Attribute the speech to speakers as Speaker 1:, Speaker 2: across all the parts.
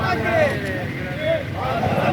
Speaker 1: భారత్ మాతా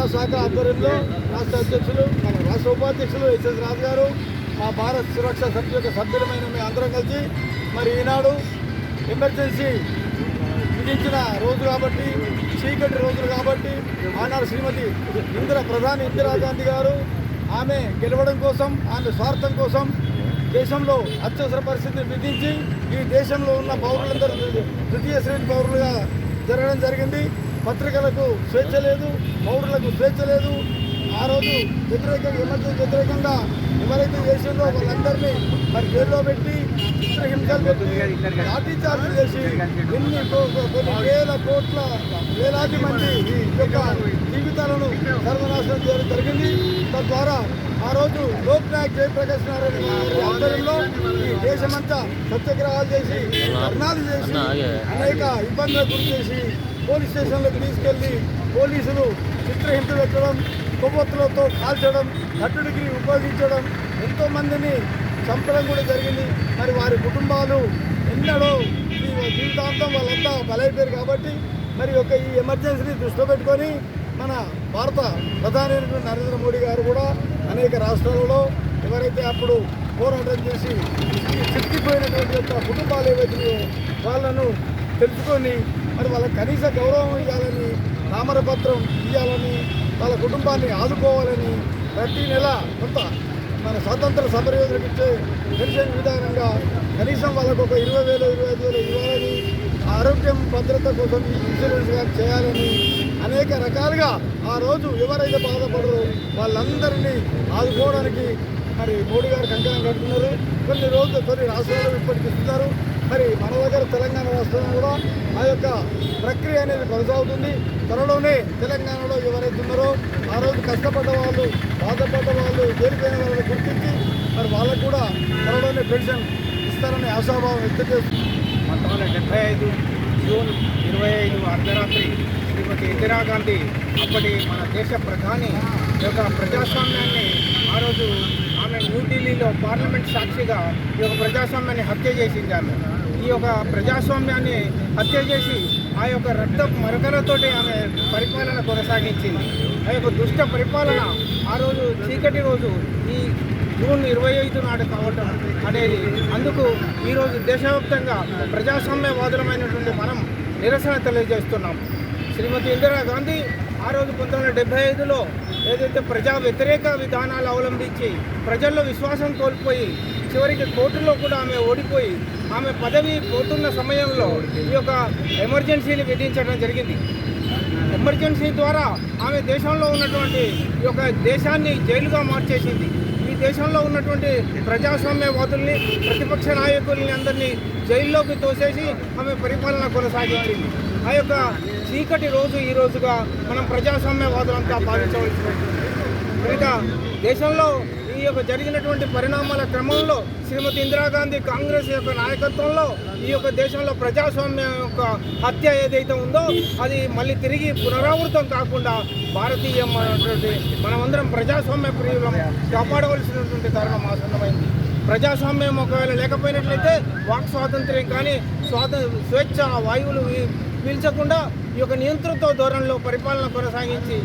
Speaker 1: జిల్లా శాఖ ఆధ్వర్యంలో రాష్ట్ర అధ్యక్షులు రాష్ట్ర ఉపాధ్యక్షులు ఎస్ఎస్ రాజు గారు మా భారత్ సురక్ష సమితి యొక్క సభ్యులమైన మేము అందరం కలిసి మరి ఈనాడు ఎమర్జెన్సీ విధించిన రోజు కాబట్టి చీకటి రోజులు కాబట్టి ఆనాడు శ్రీమతి ఇందిరా ప్రధాని ఇందిరాగాంధీ గారు ఆమె గెలవడం కోసం ఆమె స్వార్థం కోసం దేశంలో అత్యవసర పరిస్థితిని విధించి ఈ దేశంలో ఉన్న పౌరులందరూ తృతీయ శ్రేణి పౌరులుగా జరగడం జరిగింది. పత్రికలకు స్వేచ్ఛ లేదు పౌరులకు స్వేచ్ఛ లేదు. ఆ రోజు వ్యతిరేకంగా ఎమర్జెన్సీ వ్యతిరేకంగా ఎవరైతే చేసిందో వాళ్ళందరినీ మరి జైల్లో పెట్టి చిత్రహింసలు పెట్టి లాఠీ చార్జీలు చేసి ఎన్ని కొన్ని వేల కోట్ల వేలాది మంది యొక్క జీవితాలను సర్వనాశనం చేయడం జరిగింది. తద్వారా ఆ రోజు లోక్ నాయక్ జయప్రకాష్ నారాయణ ఆధ్వర్యంలో ఈ దేశమంతా సత్యాగ్రహాలు చేసి ధర్నాలు చేసి అనేక ఇబ్బందులకు గురి చేసి పోలీస్ స్టేషన్లకు తీసుకెళ్ళి పోలీసులు చిత్రహింస పెట్టడం కొవ్వొత్తులతో కాల్చడం నటుడికి ఉపయోగించడం ఎంతో మందిని చంపడం కూడా జరిగింది. మరి వారి కుటుంబాలు ఎన్నడో ఈ జీవితాంతం వాళ్ళంతా బలైపోయారు కాబట్టి మరి ఒక ఈ ఎమర్జెన్సీని దృష్టిలో పెట్టుకొని మన భారత ప్రధాని నరేంద్ర మోడీ గారు కూడా అనేక రాష్ట్రాలలో ఎవరైతే అప్పుడు పోరాటం చేసి చిక్కిపోయినటువంటి యొక్క కుటుంబాలు ఏవైతే వాళ్ళను తెలుసుకొని మరి వాళ్ళకి కనీస గౌరవం ఇవ్వాలని తామరపత్రం ఇవ్వాలని వాళ్ళ కుటుంబాన్ని ఆదుకోవాలని ప్రతి నెల కొంత మన స్వాతంత్ర సమరయోధులకు ఇచ్చే పెన్షన్ విధానంగా కనీసం వాళ్ళకు ఒక ఇరవై వేలు ఇరవై ఐదు వేలు ఇవ్వాలని ఆరోగ్యం భద్రత కోసం ఇన్సూరెన్స్ కానీ చేయాలని అనేక రకాలుగా ఆ రోజు ఎవరైతే బాధపడరో వాళ్ళందరినీ ఆదుకోవడానికి మరి మోడీ గారు కంకణం కడుతున్నారు. కొన్ని రోజులు కొన్ని రాష్ట్రాలు ఇప్పటికి ఇస్తున్నారు మరి మన దగ్గర తెలంగాణ రాష్ట్రంలో కూడా ఆ యొక్క ప్రక్రియ అనేది కొనసాగుతుంది. త్వరలోనే తెలంగాణలో ఎవరైతే ఉన్నారో ఆ రోజు కష్టపడ్డ వాళ్ళు బాధపడ్డ వాళ్ళు జైలుపోయిన వాళ్ళని గుర్తించి మరి వాళ్ళకు కూడా త్వరలోనే పెన్షన్ ఇస్తారని ఆశాభావం వ్యక్తం చేస్తుంది.
Speaker 2: పంతొమ్మిది వందల డెబ్బై ఐదు జూన్ ఇరవై ఐదు అర్ధరాత్రి శ్రీమతి ఇందిరాగాంధీ అప్పటి మన దేశ ప్రధాని యొక్క ప్రజాస్వామ్యాన్ని ఆ రోజు ఆమె న్యూఢిల్లీలో పార్లమెంట్ సాక్షిగా ఈ యొక్క ప్రజాస్వామ్యాన్ని హత్య చేసింది ఆమె. ఈ యొక్క ప్రజాస్వామ్యాన్ని హత్య చేసి ఆ యొక్క రక్త మరకలతోటి ఆమె పరిపాలన కొనసాగించింది. ఆ యొక్క దుష్ట పరిపాలన ఆ రోజు చీకటి రోజు ఈ జూన్ ఇరవై ఐదు నాడు కావటం అనేది అందుకు ఈరోజు దేశవ్యాప్తంగా ప్రజాస్వామ్యవాదులమైనటువంటి మనం నిరసన తెలియజేస్తున్నాం. శ్రీమతి ఇందిరాగాంధీ ఆ రోజు పంతొమ్మిది వందల డెబ్బై ఐదులో ఏదైతే ప్రజా వ్యతిరేక విధానాలు అవలంబించి ప్రజల్లో విశ్వాసం కోల్పోయి చివరికి కోర్టులో కూడా ఆమె ఓడిపోయి ఆమె పదవి పోతున్న సమయంలో ఈ యొక్క ఎమర్జెన్సీని విధించడం జరిగింది. ఎమర్జెన్సీ ద్వారా ఆమె దేశంలో ఉన్నటువంటి ఈ యొక్క దేశాన్ని జైలుగా మార్చేసింది. దేశంలో ఉన్నటువంటి ప్రజాస్వామ్యవాదుల్ని ప్రతిపక్ష నాయకుల్ని అందరినీ జైల్లోకి తోసేసి ఆమె పరిపాలన కొనసాగించింది. ఆ యొక్క చీకటి రోజు ఈ రోజుగా మనం ప్రజాస్వామ్యవాదులంతా భావించవలసి ఇంకా కనుక దేశంలో ఈ యొక్క జరిగినటువంటి పరిణామాల క్రమంలో శ్రీమతి ఇందిరాగాంధీ కాంగ్రెస్ యొక్క నాయకత్వంలో ఈ యొక్క దేశంలో ప్రజాస్వామ్యం యొక్క హత్య ఏదైతే ఉందో అది మళ్ళీ తిరిగి పునరావృతం కాకుండా భారతీయం అనేటువంటి మనమందరం ప్రజాస్వామ్య ప్రియులం కాపాడవలసినటువంటి తరుణం ఆసన్నమైంది. ప్రజాస్వామ్యం ఒకవేళ లేకపోయినట్లయితే వాక్ స్వాతంత్ర్యం కానీ స్వాత స్వేచ్ఛ వాయువులు పీల్చకుండా ఈ యొక్క నియంతృత్వ ధోరణిలో పరిపాలన కొనసాగించి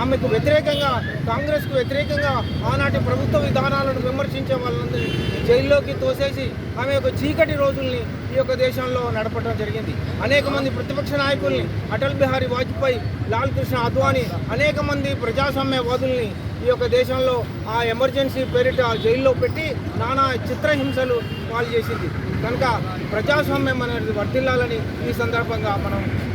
Speaker 2: ఆమెకు వ్యతిరేకంగా కాంగ్రెస్కు వ్యతిరేకంగా ఆనాటి ప్రభుత్వ విధానాలను విమర్శించే వాళ్ళని జైల్లోకి తోసేసి ఆమె యొక్క చీకటి రోజుల్ని ఈ యొక్క దేశంలో నడపడం జరిగింది. అనేక మంది ప్రతిపక్ష నాయకుల్ని అటల్ బిహారీ వాజ్పేయి లాల్ కృష్ణ అద్వానీ అనేక మంది ప్రజాస్వామ్యవాదుల్ని ఈ యొక్క దేశంలో ఆ ఎమర్జెన్సీ పేరిట జైల్లో పెట్టి నానా చిత్రహింసలు పాలు చేసింది కనుక ప్రజాస్వామ్యం అనేది వర్తిల్లాలని ఈ సందర్భంగా మనం